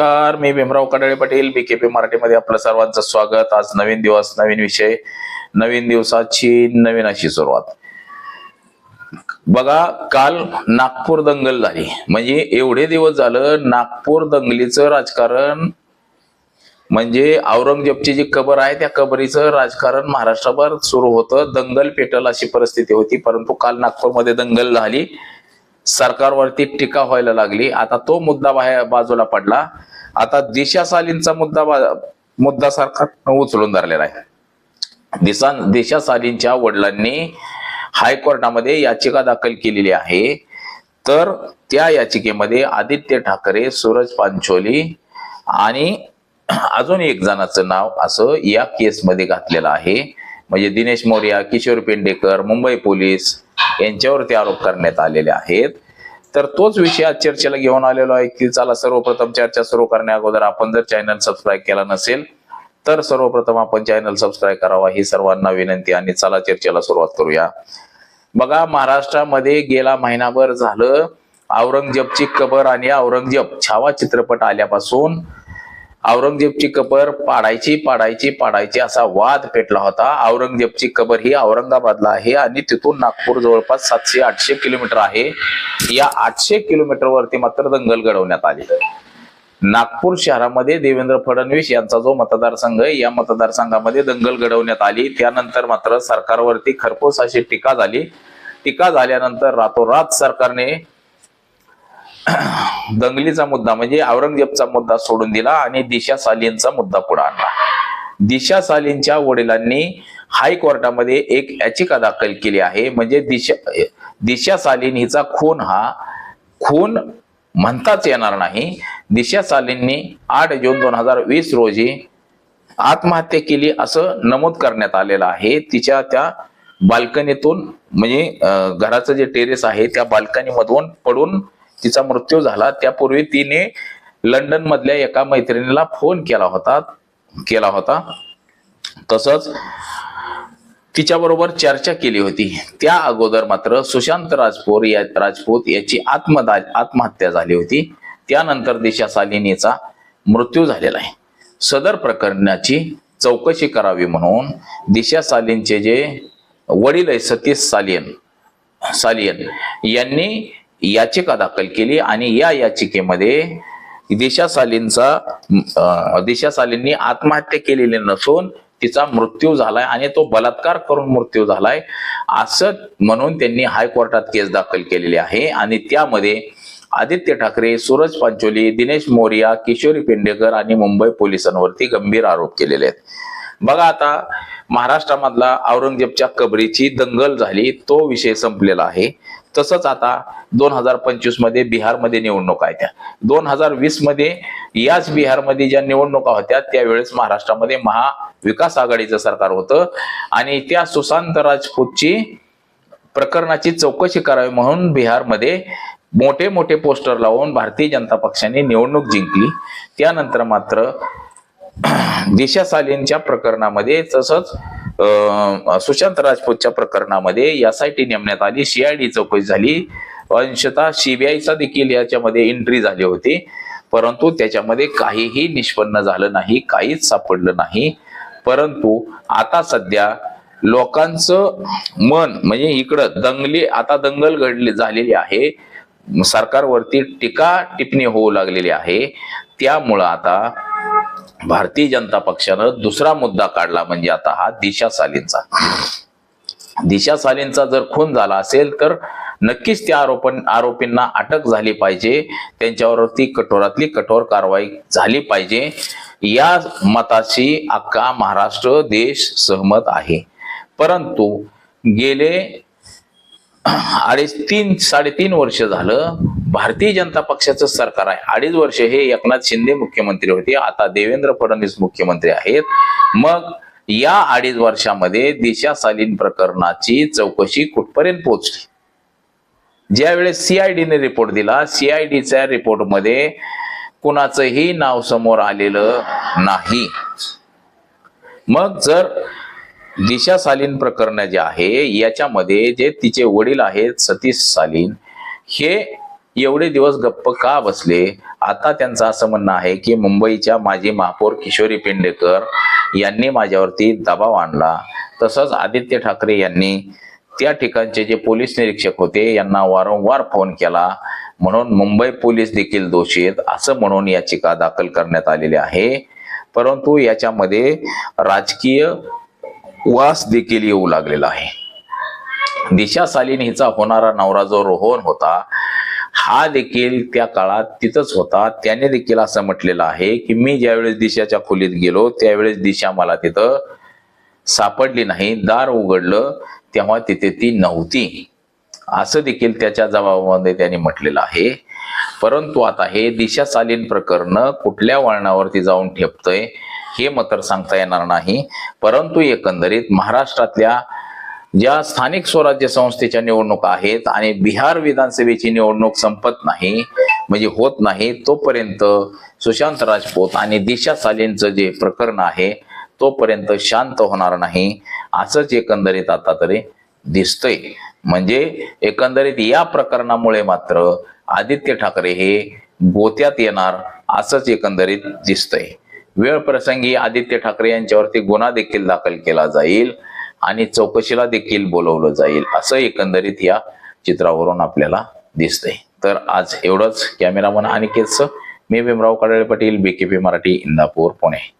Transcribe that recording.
नमस्कार मी Bhimrao Kadale Patil B K P मराठीमध्ये आपलं सर्वांचं स्वागत. आज नवीन दिवस नवीन विषय नवीन दिवसाची नवीन अशी सुरुवात. बघा काल नागपूर दंगल झाली. म्हणजे एवढे दिवस झालं नागपूर दंगलीचं राजकारण म्हणजे औरंगजेबची जी कबर आहे त्या कबरीचं राजकारण महाराष्ट्रभर सुरू होतं. दंगल पेटल अशी परिस्थिती होती परंतु काल नागपूरमध्ये दंगल झाली. सरकारवरती टीका व्हायला लागली. आता तो मुद्दा बाहेर बाजूला पडला. आता दिशा सालींचा मुद्दा बा- मुद्दा सरकार उचलून धरलेला आहे. दिशा दिशा सालींच्या वडिलांनी हायकोर्टामध्ये याचिका दाखल केलेली आहे. तर त्या याचिकेमध्ये आदित्य ठाकरे सूरज पांचोली आणि अजून एक जणाचं नाव असं या केसमध्ये घातलेलं आहे. म्हणजे दिनेश मोर्या किशोर पेंडेकर मुंबई पोलीस यांच्यावरती आरोप करण्यात आलेले आहेत. तर तोच विषय आज चर्चेला घेऊन आलेलो आहे की चला सर्वप्रथम चर्चा सुरू करण्या अगोदर आपण जर चॅनल सबस्क्राईब केला नसेल तर सर्वप्रथम आपण चॅनल सबस्क्राईब करावा ही सर्वांना विनंती आणि चला चर्चेला सुरुवात करूया. बघा महाराष्ट्रामध्ये गेला महिनाभर झालं औरंगजेबची कबर आणि औरंगजेब छावा चित्रपट आल्यापासून औरंगजेबची कबर पाडायची पाडायची पाडायची असा वाद पेटला होता. औरंगजेबची कबर ही औरंगाबादला आहे आणि तिथून नागपूर जवळपास सातशे आठशे किलोमीटर आहे. या आठशे किलोमीटरवरती मात्र दंगल घडवण्यात आली. नागपूर शहरामध्ये देवेंद्र फडणवीस यांचा जो मतदारसंघ आहे या मतदारसंघामध्ये दंगल घडवण्यात आली. त्यानंतर मात्र सरकारवरती खरपूस अशी टीका झाली. टीका झाल्यानंतर रातोरात सरकारने दंगलीचा मुद्दा म्हणजे औरंगजेबचा मुद्दा सोडून दिला आणि दिशा सालींचा मुद्दा पुढे आणला. दिशा सालींच्या वडिलांनी हायकोर्टामध्ये एक याचिका दाखल केली आहे. म्हणजे दिशा दिशा सालीन हिचा खून हा खून म्हणताच येणार नाही. दिशा सालींनी आठ जून दोन हजार वीस रोजी आत्महत्या केली असं नमूद करण्यात आलेलं आहे. तिच्या त्या बाल्कनीतून म्हणजे घराचं जे टेरेस आहे त्या बाल्कनीमधून पडून तिचा मृत्यू झाला. त्यापूर्वी तिने लंडन मधल्या एका मैत्रिणीला फोन केला होता. केला होता. तसंच तिच्याबरोबर चर्चा केली होती. त्या अगोदर मात्र सुशांत राजपूर या राजपूत याची आत्मदा आत्महत्या झाली होती. त्यानंतर दिशा सालिनीचा मृत्यू झालेला आहे. सदर प्रकरणाची चौकशी करावी म्हणून दिशा सालींचे जे वडील आहे सतीश सालियन सालियन यांनी याचिका दाखल केली आणि या याचिकेमध्ये दिशासालींचा दिशासालींनी आत्महत्या केलेली नसून तिचा मृत्यू झालाय आणि तो बलात्कार करून मृत्यू झालाय असं म्हणून त्यांनी हायकोर्टात केस दाखल केलेली आहे. आणि त्यामध्ये आदित्य ठाकरे सूरज पांचोली दिनेश मोरिया किशोरी पेंडेकर आणि मुंबई पोलिसांवरती गंभीर आरोप केलेले आहेत. बघा आता महाराष्ट्रामधला औरंगजेबच्या कबरीची दंगल झाली तो विषय संपलेला आहे. तसंच आता दोन हजार पंचवीसमध्ये बिहारमध्ये निवडणुका आहेत. त्या दोन हजार वीसमध्ये याच बिहारमध्ये ज्या निवडणुका होत्या त्यावेळेस महाराष्ट्रामध्ये महाविकास आघाडीचं सरकार होतं आणि त्या सुशांत राजपूतची प्रकरणाची चौकशी करावी म्हणून बिहारमध्ये मोठे मोठे पोस्टर लावून भारतीय जनता पक्षाने निवडणूक जिंकली. त्यानंतर मात्र दिशा सालेनच्या प्रकरणामध्ये तसंच सुशांत राजपूतच्या प्रकरणामध्ये एस आय टी नेमण्यात आली सीआयडी चौकशी झाली. अंशतः सीबीआयचा देखील याच्यामध्ये एंट्री झाली होती. परंतु त्याच्यामध्ये काहीही निष्पन्न झालं नाही काहीच सापडलं नाही. परंतु आता सध्या लोकांचं मन म्हणजे इकडं दंगली आता दंगल घडली झालेली आहे. सरकारवरती टीका टिप्पणी होऊ लागलेली आहे. त्यामुळं आता भारतीय जनता पक्षानं दुसरा मुद्दा काढला म्हणजे आता हा दिशा सालींचा. दिशा सालींचा जर खून झाला असेल तर नक्कीच त्या आरोपण आरोपींना अटक झाली पाहिजे. त्यांच्यावरती कठोरातली कठोर कारवाई झाली पाहिजे. या मताशी अख्खा महाराष्ट्र देश सहमत आहे. परंतु गेले अडीच तीन साडेतीन वर्ष झालं भारतीय जनता पक्षाचं सरकार आहे. अडीच वर्ष हे एकनाथ शिंदे मुख्यमंत्री होते. आता देवेंद्र फडणवीस मुख्यमंत्री आहेत. मग या अडीच वर्षामध्ये दिशा सालीन प्रकरणाची चौकशी कुठपर्यंत पोहोचली? ज्यावेळेस सीआयडीने रिपोर्ट दिला सीआयडीच्या रिपोर्टमध्ये कुणाचंही नाव समोर आलेलं नाही. मग जर दिशा सालीन प्रकरण जे आहे याच्यामध्ये जे तिचे वडील आहेत सतीश सालीन हे एवढे दिवस गप्प का बसले? आता त्यांचं असं म्हणणं आहे की मुंबईच्या माजी महापौर किशोरी पेंडेकर यांनी माझ्यावरती दबाव आणला. तसंच आदित्य ठाकरे यांनी त्या ठिकाणचे जे पोलीस निरीक्षक होते यांना वारंवार फोन केला. म्हणून मुंबई पोलीस देखील दोषी आहेत असं म्हणून याचिका दाखल करण्यात आलेली आहे. परंतु याच्यामध्ये राजकीय वास देखील येऊ लागलेला आहे. दिशासालीन हिचा होणारा नवरा जो रोहन होता हा देखील त्या काळात तिथंच होता. त्याने देखील असं म्हटलेलं आहे की मी ज्यावेळेस दिशाच्या खोलीत गेलो त्यावेळेस दिशा मला तिथं सापडली नाही दार उघडलं तेव्हा तिथे ती नव्हती. असं देखील त्याच्या जबाबामध्ये त्याने म्हटलेलं आहे. परंतु आता हे दिशासालीन प्रकरण कुठल्या वळणावरती जाऊन ठेपतंय हे मात्र सांगता येणार नाही. परंतु एकंदरीत महाराष्ट्रातल्या ज्या स्थानिक स्वराज्य संस्थेच्या निवडणुका आहेत आणि बिहार विधानसभेची निवडणूक संपत नाही म्हणजे होत नाही तोपर्यंत सुशांत राजपूत आणि दिशा सालींचं जे प्रकरण आहे तोपर्यंत शांत होणार नाही असंच एकंदरीत आता तरी दिसतंय. म्हणजे एकंदरीत या प्रकरणामुळे मात्र आदित्य ठाकरे हे गोत्यात येणार असंच एकंदरीत दिसतंय. वेळ प्रसंगी आदित्य ठाकरे यांच्यावरती गुन्हा देखील दाखल केला जाईल आणि चौकशीला देखील बोलवलं जाईल असं एकंदरीत या चित्रावरून आपल्याला दिसतंय. तर आज एवढंच. कॅमेरामन अनिकेतचं. मी भीमराव कडाळे पाटील बीकेपी मराठी इंदापूर पुणे.